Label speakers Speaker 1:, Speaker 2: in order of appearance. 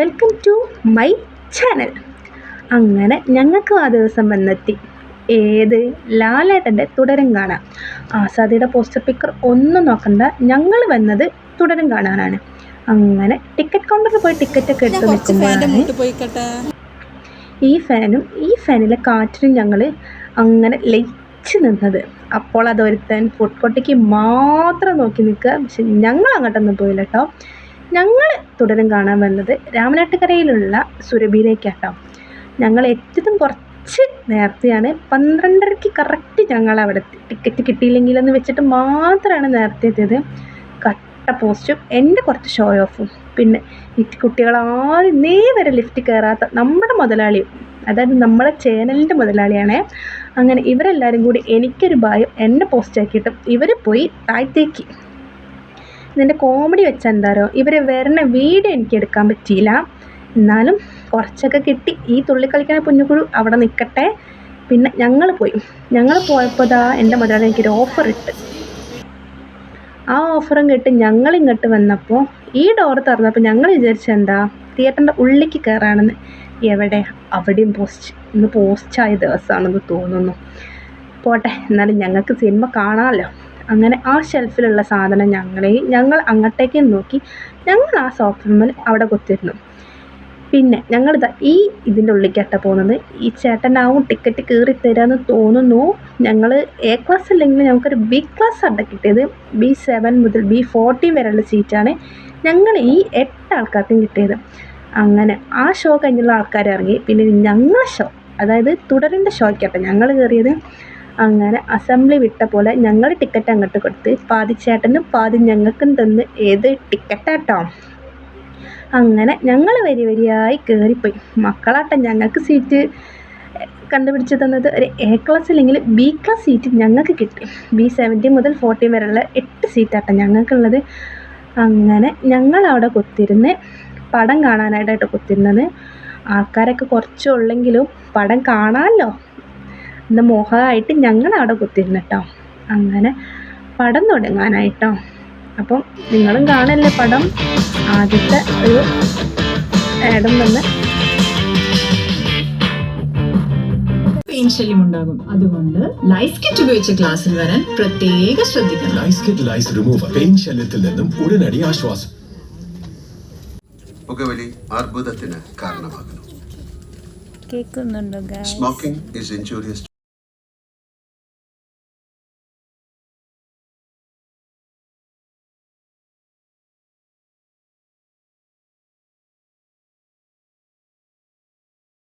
Speaker 1: Welcome to my channel അങ്ങനെ ഞങ്ങൾക്കും ആ ദിവസം വന്നെത്തി. ഏത്? ലാലേട്ടന്റെ തുടരും കാണാം ആസാദിയുടെ പോസ്റ്റർ പിക്കർ ഒന്നും നോക്കണ്ട. ഞങ്ങൾ വന്നത് തുടരും കാണാനാണ് അങ്ങനെ ടിക്കറ്റ് കൗണ്ടറിൽ പോയി ടിക്കറ്റൊക്കെ
Speaker 2: ഒക്കെ
Speaker 1: എടുത്ത് നിൽക്കുമ്പോഴാണ് ഈ ഫാനും ഈ ഫാനിലെ കാറ്റിനും ഞങ്ങൾ അങ്ങനെ ലയിച്ച് നിന്നത്. അപ്പോൾ അതൊരുത്തൻ ഫുഡ് കോട്ടിക്ക് മാത്രം നോക്കി നിൽക്കുക. പക്ഷെ ഞങ്ങൾ അങ്ങോട്ടൊന്നും പോയില്ല കേട്ടോ. ഞങ്ങൾ തുടരും കാണാൻ വന്നത് രാമനാട്ടുകരയിലുള്ള സുരഭിയിലേക്കാട്ടോ. ഞങ്ങൾ എത്തിയതും കുറച്ച് നേരത്തെയാണ് പന്ത്രണ്ടരയ്ക്ക് കറക്റ്റ് ഞങ്ങൾ അവിടെ ടിക്കറ്റ് കിട്ടിയില്ലെങ്കിലെന്ന് വെച്ചിട്ട് മാത്രമാണ് നേരത്തെ എത്തിയത്. കട്ട പോസ്റ്റും എന്റെ കുറച്ച് ഷോ ഓഫും പിന്നെ ഈ കുട്ടികളാരും ഇന്നേ വരെ ലിഫ്റ്റ് കയറാത്ത നമ്മുടെ മുതലാളിയും അതായത് നമ്മളെ ചാനലിന്റെ മുതലാളിയാണ്. അങ്ങനെ ഇവരെല്ലാവരും കൂടി എനിക്കൊരു ഭയം എന്നെ പോസ്റ്റ് ആക്കിയിട്ടും ഇവർ പോയി താഴത്തേക്ക്. ഇതിന്റെ കോമഡി വെച്ചാൽ എന്താരോ ഇവർ വരണ വീഡിയോ എനിക്ക് എടുക്കാൻ പറ്റിയില്ല. എന്നാലും കുറച്ചൊക്കെ കിട്ടി. ഈ തുള്ളി കളിക്കുന്ന പുന്നുകുഴു അവിടെ നിൽക്കട്ടെ പിന്നെ ഞങ്ങൾ പോയി. ഞങ്ങൾ പോയപ്പോൾ ദാ എന്റെ മുതലാളി എനിക്കൊരു ഓഫർ ഇട്ട്. ആ ഓഫറും കേട്ട് ഞങ്ങൾ ഇങ്ങോട്ട് വന്നപ്പോൾ ഈ ഡോർ തുറന്നപ്പോൾ ഞങ്ങൾ വിചാരിച്ചെന്താ? തിയേറ്ററിന്റെ ഉള്ളിലേക്ക് കയറാണെന്ന് എവിടെ? അവിടെയും പോസ്റ്റ് ഇന്ന് പോസ്റ്റായ ദിവസമാണെന്ന് തോന്നുന്നു. പോട്ടെ എന്നാലും ഞങ്ങൾക്ക് സിനിമ കാണാമല്ലോ അങ്ങനെ ആ ഷെൽഫിലുള്ള സാധനം ഞങ്ങളെയും ഞങ്ങൾ അങ്ങോട്ടേക്ക് നോക്കി ഞങ്ങൾ ആ സോഫമ്മൽ അവിടെ കൊത്തിരുന്നു. പിന്നെ ഞങ്ങളിതാ ഈ ഇതിന്റെ ഉള്ളിക്കട്ട പോകുന്നത്. ഈ ചേട്ടനാവും ടിക്കറ്റ് കയറി തരാമെന്ന് തോന്നുന്നു. ഞങ്ങൾ എ ക്ലാസ് അല്ലെങ്കിൽ ഞങ്ങൾക്കൊരു ബി ക്ലാസ് അവിടെ കിട്ടിയത്. ബി സെവൻ മുതൽ ബി ഫോർട്ടീൻ വരെയുള്ള സീറ്റാണ് ഞങ്ങൾ ഈ എട്ട് ആൾക്കാർക്കും കിട്ടിയത്. അങ്ങനെ ആ ഷോ കഴിഞ്ഞുള്ള ആൾക്കാർ ഇറങ്ങി. പിന്നെ ഞങ്ങളെ ഷോ അതായത് തുടരിന്റെ ഷോയ്ക്കട്ടെ ഞങ്ങൾ കയറിയത്. അങ്ങനെ അസംബ്ലി വിട്ട പോലെ ഞങ്ങൾ ടിക്കറ്റ് അങ്ങോട്ട് കൊടുത്ത് പാതി ചേട്ടനും പാതി ഞങ്ങൾക്കും തന്ന് ഏത് ടിക്കറ്റാട്ടോ അങ്ങനെ ഞങ്ങൾ വരി വരിയായി കയറിപ്പോയി മക്കളാട്ടെ ഞങ്ങൾക്ക് സീറ്റ് കണ്ടുപിടിച്ച് തന്നത് ഒരു എ ക്ലാസ് അല്ലെങ്കിൽ ബി ക്ലാസ് സീറ്റ് ഞങ്ങൾക്ക് കിട്ടി. ബി സെവന്റി മുതൽ ഫോർട്ടി വരെയുള്ള എട്ട് സീറ്റാട്ടെ ഞങ്ങൾക്കുള്ളത്. അങ്ങനെ ഞങ്ങൾ അവിടെ കുത്തിരുന്ന് പടം കാണാനായിട്ടായിട്ട് കുത്തിരുന്നത്. ആൾക്കാരൊക്കെ കുറച്ചുള്ളെങ്കിലും പടം കാണാമല്ലോ എന്ന മോഹമായിട്ട് ഞങ്ങൾ അവിടെ കുത്തിരുന്നു കേട്ടോ അങ്ങനെ പടം തുടങ്ങാനായിട്ടോ. അപ്പം നിങ്ങളും കാണല്ലേ പടം? ആദ്യത്തെ ഒരു ഏടം വന്ന്
Speaker 3: ശല്യം ഉണ്ടാകും അതുകൊണ്ട് കിറ്റ് ഉപയോഗിച്ച് ക്ലാസ്സിൽ വരാൻ പ്രത്യേക ശ്രദ്ധിക്കണം.
Speaker 4: ലൈസ് കിറ്റ് ലൈസ് റിമൂവർ പെയിൻ ശല്യത്തിൽ നിന്നും ഉടനടി ആശ്വാസം.
Speaker 5: പുകവലി അർബുദത്തിന് കാരണമാകുന്നു.
Speaker 2: കേൾക്കുന്നുണ്ടോ
Speaker 5: സ്മോക്കിംഗ് ഈസ് ഇൻജൂറിയസ്